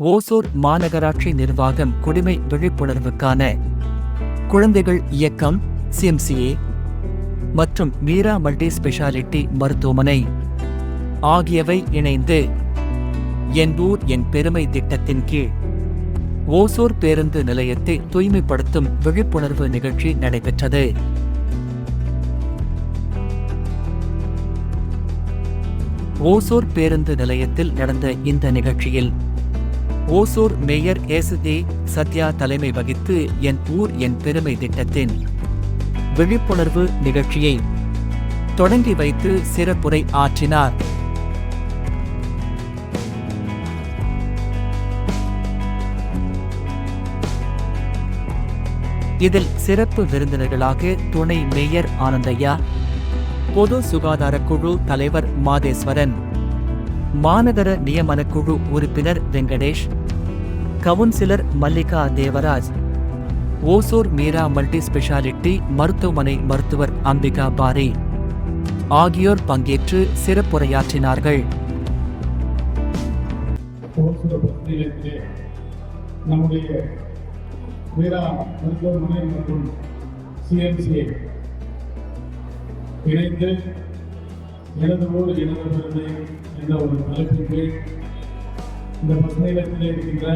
ஓசூர் மாநகராட்சி நிர்வாகம் குடிமை விழிப்புணர்வுக்கான குழந்தைகள் இயக்கம் சிஎம்சிஏ மற்றும் மீரா மல்டி ஸ்பெஷாலிட்டி மருத்துவமனை ஆகியவை இணைந்து என் ஊர் என் பெருமை திட்டத்தின் கீழ் ஓசூர் பேருந்து நிலையத்தை தூய்மைப்படுத்தும் விழிப்புணர்வு நிகழ்ச்சி நடைபெற்றது. ஓசூர் பேருந்து நிலையத்தில் நடந்த இந்த நிகழ்ச்சியில் ஓசூர் மேயர் ஏசுதே சத்யா தலைமை வகித்து என் ஊர் என் பெருமை திட்டத்தின் விழிப்புணர்வு நிகழ்ச்சியை தொடங்கி வைத்து சிறப்புரை ஆற்றினார். இதில் சிறப்பு விருந்தினர்களாக துணை மேயர் ஆனந்தையா பொது சுகாதார குழு தலைவர் மாதேஸ்வரன் மாநகர நியமன குழு உறுப்பினர் Venkatesh councillor Mallika Devaraj Hosur Meera multi speciality மருத்துவமனை மருத்துவர் அம்பிகா பாரி ஆகியோர் பங்கேற்று சிறப்புரையாற்றினார்கள். நம்முடைய மீரா மருத்துவமனை மற்றும் சிஎம்சிஏ இணைந்து எனது ஊர் எனது பெருமை என்ற ஒரு தலைப்பின் இந்த பஸ் இருக்கின்ற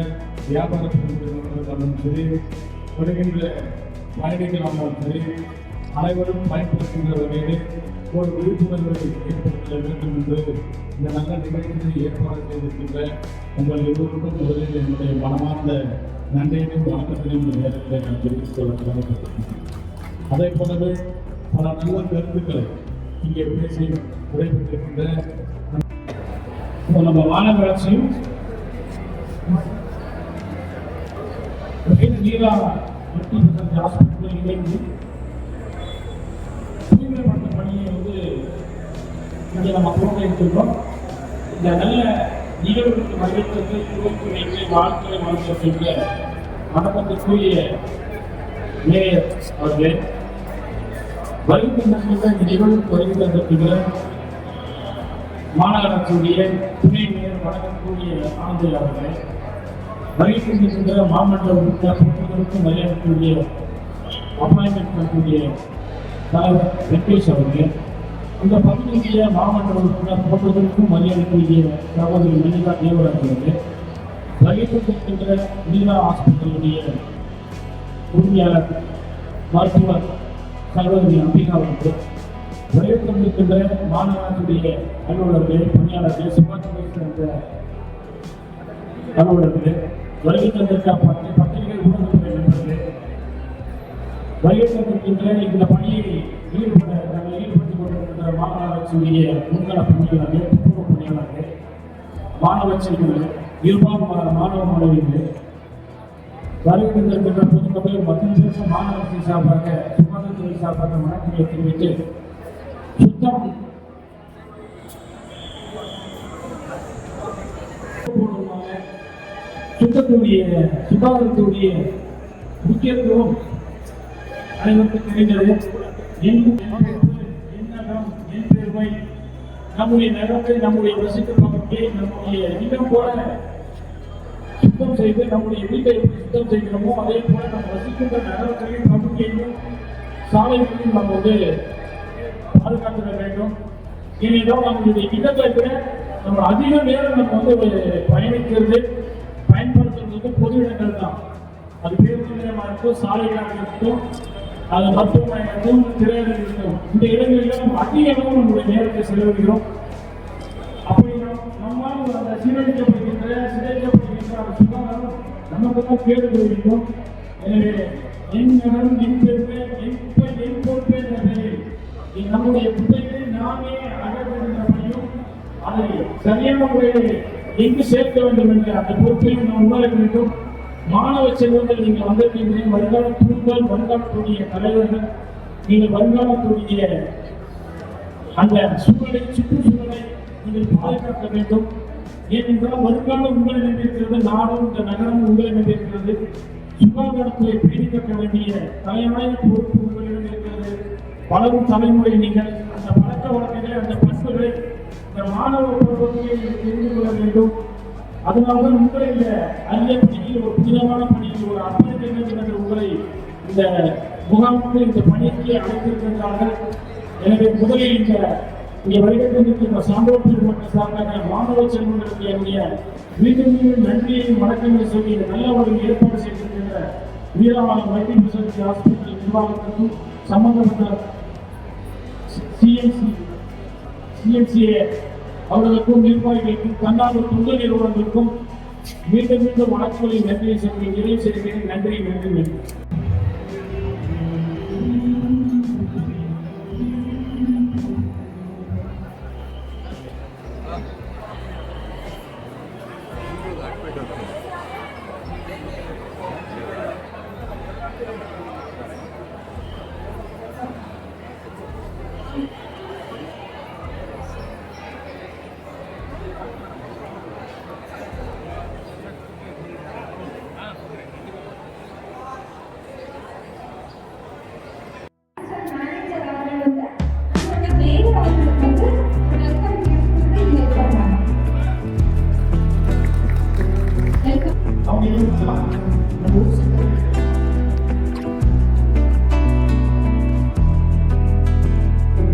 வியாபார பெருமைகளும் சரி வருகின்ற பயணிகளாலும் சரி அனைவரும் பயன்படுத்துகின்ற வகையிலே ஒரு விழிப்புணர்வை ஏற்படுத்த வேண்டும் என்று இந்த நல்ல நிகழ்ச்சியை ஏற்பாடு செய்திருக்கின்ற உங்கள் எல்லோருக்கும் முதலில் என்னுடைய மனமார்ந்த நன்றியையும் வணக்கத்தையும் இந்த நேரத்தில் நான் தெரிவித்துக் கொள்ள கடமைப்பட்டிருக்கிறேன் அதே போலவே பல நல்ல கருத்துக்களை இங்கே பேசி உரைபெற்றிருக்கின்ற இப்போ நம்ம மாநகராட்சியும் நீரா மல்டி ஹாஸ்பிட்டல் இணைந்து தூய்மைப்படுத்த பணியை வந்து இங்கே நம்ம புறக்கணித்திருக்கோம் இந்த நல்ல நிகழ்வுக்கு மகிழ்ச்சிக்கு துவக்கி வைத்து வாழ்க்கையை மறுக்கின்ற வணக்கத்திற்குரிய மேயர் அவர்களே. வருகின்ற இந்த நிகழ்வுக்கு வருகின்ற மாநகராட்சியுடைய துணை மேயர் வணக்கக்கூடிய ஆனந்தி அவர்களே வருகின்ற மாமன்ற உறுப்பினர்களுக்கும் பொறுப்புகளுக்கும் அப்பாயின்மெண்ட் பண்ணக்கூடிய தலைவர் வெங்கடேஷ் அவர்கள் இந்த பகுதியிலேயே மாமன்ற உறுப்பினர் போட்டதற்கும் மரியாதைக்குரிய சகோதரி மனிதா தேவராஜ் அவர்கள் வகித்திருக்கின்ற மீரா ஹாஸ்பிட்டலுடைய உரிமையாளர் மருத்துவர் சகோதரி அம்பிகா அவர்கள் வகித்திருக்கின்ற மாநகராட்சியுடைய அலுவலர்கள் பணியாளர்கள் சுபாஷ் என்ற அலுவலர்கள் வருகின்ற பத்து பத்திரிகை ஊடகத்துறை நண்பர்கள் வருகின்ற இந்த பணியை ஈடுபட நாங்கள் ஈடுபட்டுக் கொண்டிருக்கின்ற மாநகராட்சியுடைய முன்கள பணியாளர்கள் துப்புரவு பணியாளர்கள் மாணவ செல்வங்கள் இருபால் மாணவ மாணவிகள் வருகின்ற பொதுமக்கள் மத்திய பிரதேச மாநகராட்சி சார்பாக சுகாதாரத்துறை சார்பாக வணக்கங்களை தெரிவித்து சுத்தம் சுத்தத்துடைய சுகாதாரத்துடைய முக்கியத்துவம் அனைவருக்கும் தெரிந்தது. என் பெருமை. நம்முடைய நகரத்தை நம்முடைய வசிக்கும் பகுதியை நம்முடைய இடம் போல சுத்தம் செய்து நம்முடைய வீட்டை எப்படி சுத்தம் செய்கிறோமோ அதே போல நம்ம வசிக்கின்ற நகரத்தையும் பகுதியையும் சாலைகளையும் நம்ம வந்து பாதுகாத்துட வேண்டும். ஏனென்றால் நம்மளுடைய இடத்தை விட நம்ம அதிக நேரம் நம்ம வந்து பயணிக்கிறது பயன்படுத்துறது வந்து பொது இடங்கள் தான். அது பேருந்து நிலையமாக இருக்கும் சாலைகளாக இருக்கும் அது மருத்துவமனை இருக்கும் திரையரங்கு இருக்கும் இந்த இடங்களில் நம்ம அதிக அளவு நம்முடைய நேரத்தை செலவிடுகிறோம். அப்படி நம் நம்மால் அந்த சீரழிக்கப்படுகின்ற சிதைக்கப்படுகின்ற அந்த சுகாதாரம் நமக்கு தான் கேடு வேண்டும் எனவே என் நகரம் என் பெருமை நம்முடைய பிள்ளைகளை நாமே அகற்றுகின்ற அதை சரியான முறையில் எங்கு சேர்க்க வேண்டும் என்ற அந்த பொறுப்பையும் நாம் உணர வேண்டும். மாணவ செல்வங்கள் நீங்கள் வந்திருக்கீங்க வருங்கால தூண்கள் வருங்காலத்துடைய தலைவர்கள் நீங்கள் வருங்காலத்துடைய அந்த சூழலை சுற்றுச்சூழலை நீங்கள் பாதுகாக்க வேண்டும். ஏனென்றால் வருங்காலம் உங்களை நம்பியிருக்கிறது நாடும் இந்த நகரம் உங்களை நம்பியிருக்கிறது சுகாதாரத்துறை பேணிக்க வேண்டிய தலையாய பொறுப்பு உங்களை வளரும் தலைமுறை நீங்கள் அந்த பழக்க வழக்கங்களை அந்த பண்புகளை இந்த மாணவ பருவத்தை தெரிந்து கொள்ள வேண்டும். அதனால்தான் உங்களை இந்த அரிய பணியில் ஒரு புனிதமான பணியில் ஒரு அர்ப்பணிக்கின்ற உங்களை இந்த முகாமுக்கு இந்த பணிக்கு அழைத்திருக்கின்றார்கள். எனவே முதலில் இந்த இங்கே வருகின்ற சான்றோர் பெருமக்கள் சார்பாக மாணவ செல்வங்களுக்கு என்னுடைய மீண்டும் மீண்டும் நன்றியையும் வணக்கங்களை சொல்லி நல்ல ஒரு ஏற்பாடு செய்திருக்கின்ற வீராவரம் மல்டி ஸ்பெஷாலிட்டி ஹாஸ்பிட்டல் நிர்வாகத்திற்கும் சம்பந்தப்பட்ட சிஎம்சி சிஎம்சிஏ அவர்களுக்கும் நிர்வாகிகளுக்கும் தன்னார்வ தொண்டு நிறுவனங்களுக்கும் மீண்டும் மீண்டும் வழக்குகளில் நன்றியை செய்கிறேன் நிறைவு செய்கிறேன் நன்றி நன்றி நன்றி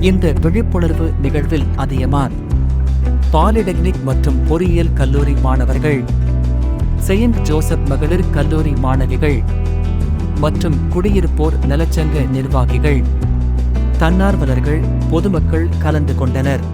இந்த விழிப்புணர்வு நிகழ்வில் அதியமான் பாலிடெக்னிக் மற்றும் பொறியியல் கல்லூரி மாணவர்கள் செயின்ட் ஜோசப் மகளிர் கல்லூரி மாணவிகள் மற்றும் குடியிருப்போர் நலச்சங்க நிர்வாகிகள் தன்னார்வலர்கள் பொதுமக்கள் கலந்து கொண்டனர்.